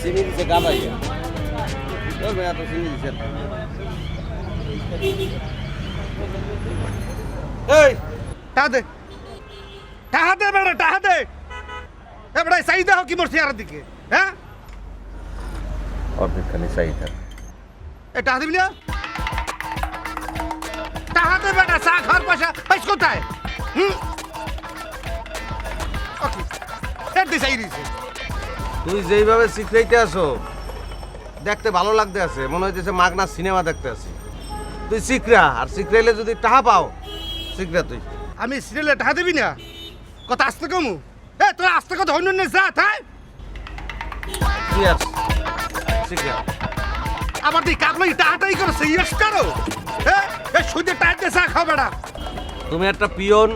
চিনি দিছে গাবাইয়া তোর ভাই এত চিনি দিছে এই টাহা দে টাহা দে বেড়া টাহা দে এ বেড়া সাই দাও কি মরছি আর দিকে হ্যাঁ অর্ধেকখানি চাই থাক এ টাহা দিবি না টাহা দে বেড়া চা খাওয়ার পয়সা পাইস কোথায় হুম ওকে এর দিছে এই দিছে তুই যেইভাবে শিখাইতে আসো দেখতে ভালো লাগতে আছে। মনে হইতেছে মাগনা সিনেমা দেখতে আছি। তুই শিখরা আর শিখরাইলে যদি টাহা পাও শিখরা তুই। আমি সিরিয়ালে টাহা দিবি না? কথা আসতে কমু। এ তোর আসতে কথা না যা তাই আর শিখরা? আবার তুই কাকলো টাহাটাই করো সিরিয়াস করো হ্যাঁ এ সুদে দিয়ে চা খাও বেড়া। তুমি একটা পিয়ন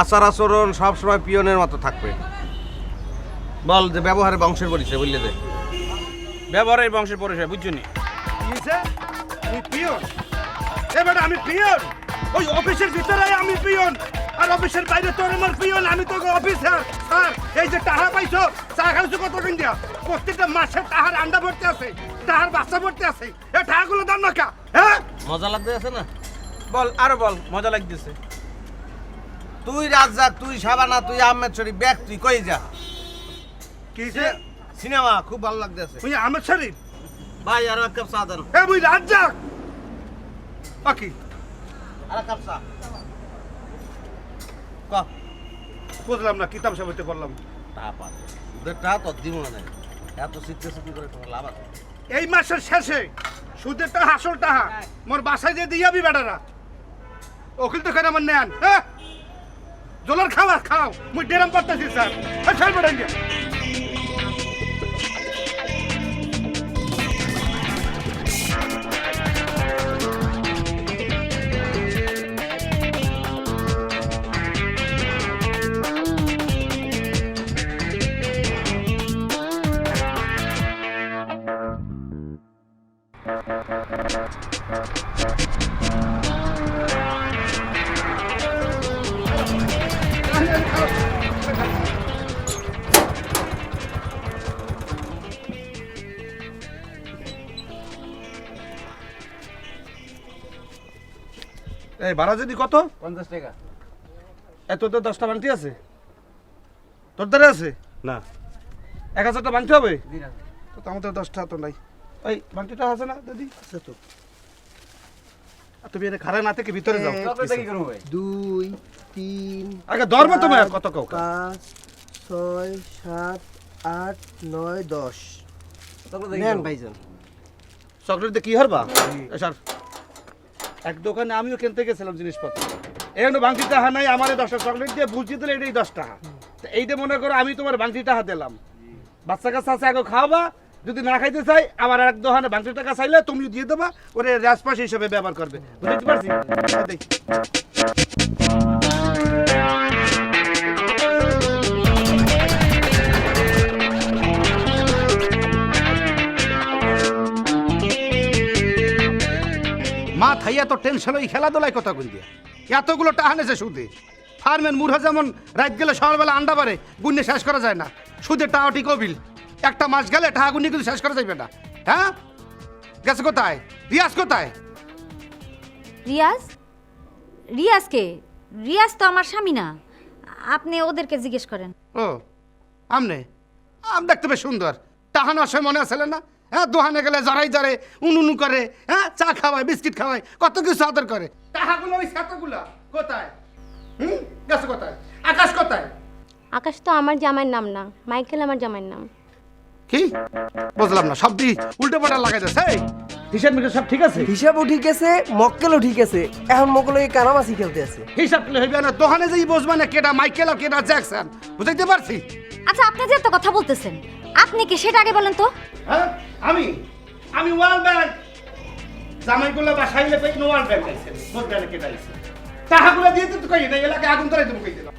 আচার আচরণ সবসময় পিয়নের মতো থাকবে। বল যে ব্যবহারে বংশের পরিচয় বললে দে। ব্যবহারের বংশের পরিচয় বুঝছ নি? তুই পিয়ন। এ বেটা আমি পিয়ন। ওই অফিসের ভিতরে আমি পিয়ন। আর অফিসের বাইরে তোর আমার পিয়ন আমি তো অফিসার। স্যার এই যে টাহা পাইছো চা খাইছো কত কিন দিয়া? প্রত্যেকটা মাসে টাহার আন্ডা ভরতে আছে টাহার বাচ্চা ভরতে আছে। এ টাহাগুলো দাম না কা হ্যাঁ? মজা লাগতে আছে না? বল আরও বল মজা লাগতেছে। তুই রাজ্জাক তুই সাবানা তুই আহমেদ শরীফ ব্যাগ তুই কই যা? কিসে সিনেমা খুব ভালো লাগতে আছে তুই আহমেদ শরীফ? ভাই আর এক কাপ চা দেন। এ মুই রাজ্জাক! ওকে আর এক কাপ চা। ক? বুঝলাম না কিতাব সামনে পড়লাম তা পার। ওদের টা তো দিব না এত শিখতে শিখতে করে তোমার লাভ আছে? এই মাসের শেষে সুদের টাকা আসল টাকা মোর বাসায় দিয়ে দিয়াবি বেটারা ওকিল তো কেন আমার নেন হ্যাঁ? জলের খাবার খাও। মুই ডেরাম করতেছি স্যার। হ্যাঁ ছাড় এই ভাড়া যদি কত? পঞ্চাশ টাকা। এত তো দশটা বান্টি আছে? তোর দ্বারা আছে? না। এক হাজারটা বান্টি হবে? তো তো আমাদের দশটা তো নাই। ওই বান্টিটা আছে না দিদি? আছে তো। তুমি খারা না থেকে ভিতরে যাও। দুই তিন আগে ধর্ম তুমি চার, কত পাঁচ ছয় সাত আট নয় দশ। নেন ভাইজান। চকলেট দিয়ে কি হারবা? স্যার এক দোকানে আমিও কিনতে গেছিলাম জিনিসপত্র। এখানে নাই আমার দশটা চকলেট দিয়ে বুঝিয়ে দিলে এটাই দশ টাকা। তো এইটা মনে করো আমি তোমার বাংতি টাকা দিলাম। বাচ্চা কাছে আছে আগে খাওয়াবা যদি না খাইতে চাই, আবার এক দোকানে বাংতি টাকা চাইলে তুমি দিয়ে দেবা, ওরে রেসপাস হিসেবে ব্যবহার করবে। বুঝতে পারছি? মা থাইয়া তো টেনশন ওই খেলাধুলায় কথা কই দিয়া এতগুলো টাকা নেছে সুদে। ফার্মের মুড়া যেমন রাত গেলে সকালবেলা আন্ডা পারে গুণে শেষ করা যায় না। টাকা ঠিক কবিল। একটা মাস গেলে টাকা গুণে কিন্তু শেষ করা যাবে না। হ্যাঁ? গেছে কোথায়? রিয়াজ কোথায়? রিয়াজ? রিয়াজ কে? রিয়াজ তো আমার স্বামী না। আপনি ওদেরকে জিজ্ঞেস করেন। ও আমনে? আম দেখতে বেশ সুন্দর। টাকা নেওয়ার সময় মনে আছে না? হ্যাঁ দোহানে গেলে জড়াই জড়ে উনুনু করে হ্যাঁ চা খাওয়ায় বিস্কিট খাওয়ায় কত কিছু আদর করে। টাকাগুলো ওই সাতগুলা কোথায়? হুম? গেছে কোথায়? আকাশ কোথায়? আকাশ তো আমার জামাইয়ের নাম না। মাইকেল আমার জামাইয়ের নাম। কি? বুঝলাম না সব দিয়ে উল্টো পাল্টা লাগাই এই, হিসাব মিটার সব ঠিক আছে? হিসাবও ঠিক আছে মক্কেলও ঠিক আছে। এখন মক্কেল কানামাসি খেলতে আছে। হিসাব হইবে না দোকানে যেই বসবে না কেটা মাইকেল আর কেটা জ্যাকসন বুঝাইতে পারছি? আচ্ছা আপনি যে এত কথা বলতেছেন আপনি কি সেটা আগে বলেন তো? হ্যাঁ আমি আমি ওয়াল ব্যাংক জামাইগুলো বাসাইলে পেয়ে ওয়াল ব্যাংক আইছে বুঝবে না কেটা আইছে। দিয়ে তো কই না এলাকায় আগুন ধরে দেবো কই দিলাম?